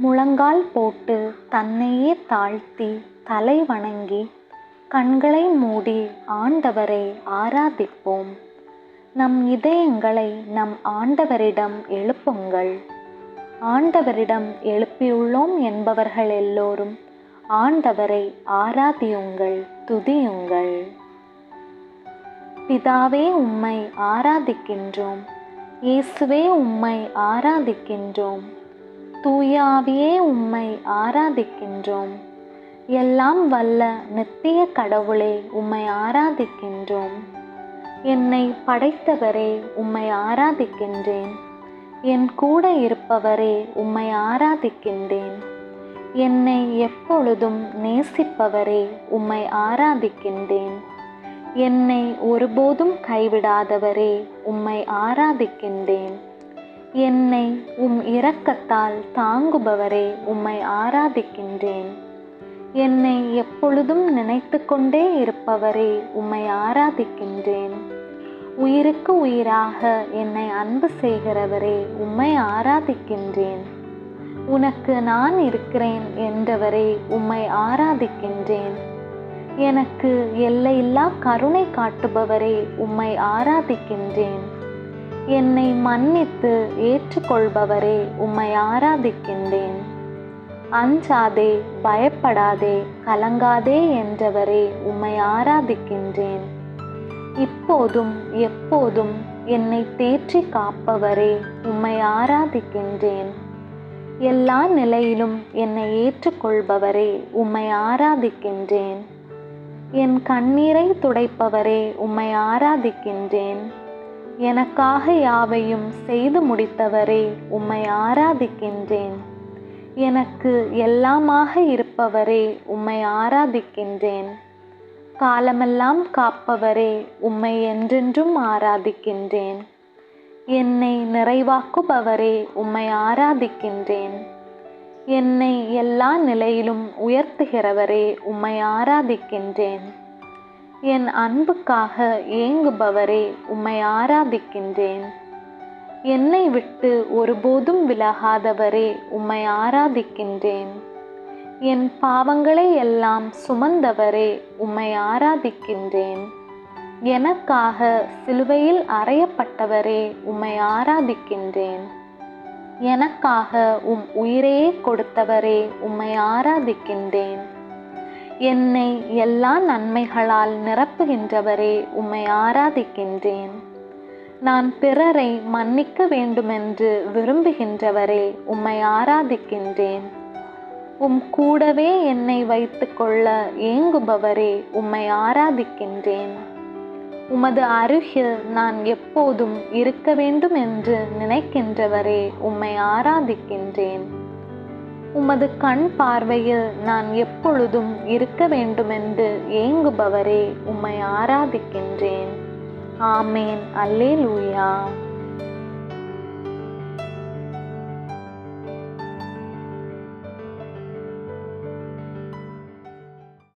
முழங்கால் போட்டு தன்னையே தாழ்த்தி தலை வணங்கி கண்களை மூடி ஆண்டவரை ஆராதிப்போம். நம் இதயங்களை நம் ஆண்டவரிடம் எழுப்புங்கள். ஆண்டவரிடம் எழுப்பியுள்ளோம் என்பவர்கள் எல்லோரும் ஆண்டவரை ஆராதியுங்கள் துதியுங்கள். பிதாவே உம்மை ஆராதிக்கின்றோம். இயேசுவே உம்மை ஆராதிக்கின்றோம். தூயாவியே உம்மை ஆராதிக்கின்றோம். எல்லாம் வல்ல நித்திய கடவுளே உம்மை ஆராதிக்கின்றோம். என்னை படைத்தவரே உம்மை ஆராதிக்கின்றேன். என் கூட இருப்பவரே உம்மை ஆராதிக்கின்றேன். என்னை எப்பொழுதும் நேசிப்பவரே உம்மை ஆராதிக்கின்றேன். என்னை ஒருபோதும் கைவிடாதவரே உம்மை ஆராதிக்கின்றேன். என்னை உம் இரக்கத்தால் தாங்குபவரே உம்மை ஆராதிக்கின்றேன். என்னை எப்பொழுதும் நினைத்து கொண்டே இருப்பவரே உம்மை ஆராதிக்கின்றேன். உயிருக்கு உயிராக என்னை அன்பு செய்கிறவரே உம்மை ஆராதிக்கின்றேன். உனக்கு நான் இருக்கிறேன் என்றவரே உம்மை ஆராதிக்கின்றேன். எனக்கு எல்லையில்லா கருணை காட்டுபவரே உம்மை ஆராதிக்கின்றேன். என்னை மன்னித்து ஏற்றுக்கொள்பவரே உம்மை ஆராதிக்கின்றேன். அஞ்சாதே பயப்படாதே கலங்காதே என்றவரே உம்மை ஆராதிக்கின்றேன். இப்போதும் எப்போதும் என்னை தேற்றி காப்பவரே உம்மை ஆராதிக்கின்றேன். எல்லா நிலையிலும் என்னை ஏற்றுக்கொள்பவரே உம்மை ஆராதிக்கின்றேன். என் கண்ணீரை துடைப்பவரே உம்மை ஆராதிக்கின்றேன். எனக்காக யாவையும் செய்து முடித்தவரே உம்மை ஆராதிக்கின்றேன். எனக்கு எல்லாமாக இருப்பவரே உம்மை ஆராதிக்கின்றேன். காலமெல்லாம் காப்பவரே உம்மை என்றென்றும் ஆராதிக்கின்றேன். என்னை நிறைவாக்குபவரே உம்மை ஆராதிக்கின்றேன். என்னை எல்லா நிலையிலும் உயர்த்துகிறவரே உம்மை ஆராதிக்கின்றேன். என் அன்புக்காக ஏங்குபவரே உம்மை ஆராதிக்கின்றேன். என்னை விட்டு ஒருபோதும் விலகாதவரே உம்மை ஆராதிக்கின்றேன். என் பாவங்களை எல்லாம் சுமந்தவரே உம்மை ஆராதிக்கின்றேன். எனக்காக சிலுவையில் அறையப்பட்டவரே உம்மை ஆராதிக்கின்றேன். எனக்காக உம் உயிரையே கொடுத்தவரே உம்மை ஆராதிக்கின்றேன். என்னை எல்லா நன்மைகளால் நிரப்புகின்றவரே உம்மை ஆராதிக்கின்றேன். நான் பிறரை மன்னிக்க வேண்டுமென்று விரும்புகின்றவரே உம்மை ஆராதிக்கின்றேன். உம் கூடவே என்னை வைத்துக்கொள்ள ஏங்குபவரே உம்மை ஆராதிக்கின்றேன். உமது அருகில் நான் எப்போதும் இருக்க வேண்டும் என்று நினைக்கின்றவரே உம்மை ஆராதிக்கின்றேன். உமது கண் பார்வையில் நான் எப்பொழுதும் இருக்க வேண்டுமென்று ஏங்குபவரே உம்மை ஆராதிக்கின்றேன். ஆமேன். அல்லேலூயா.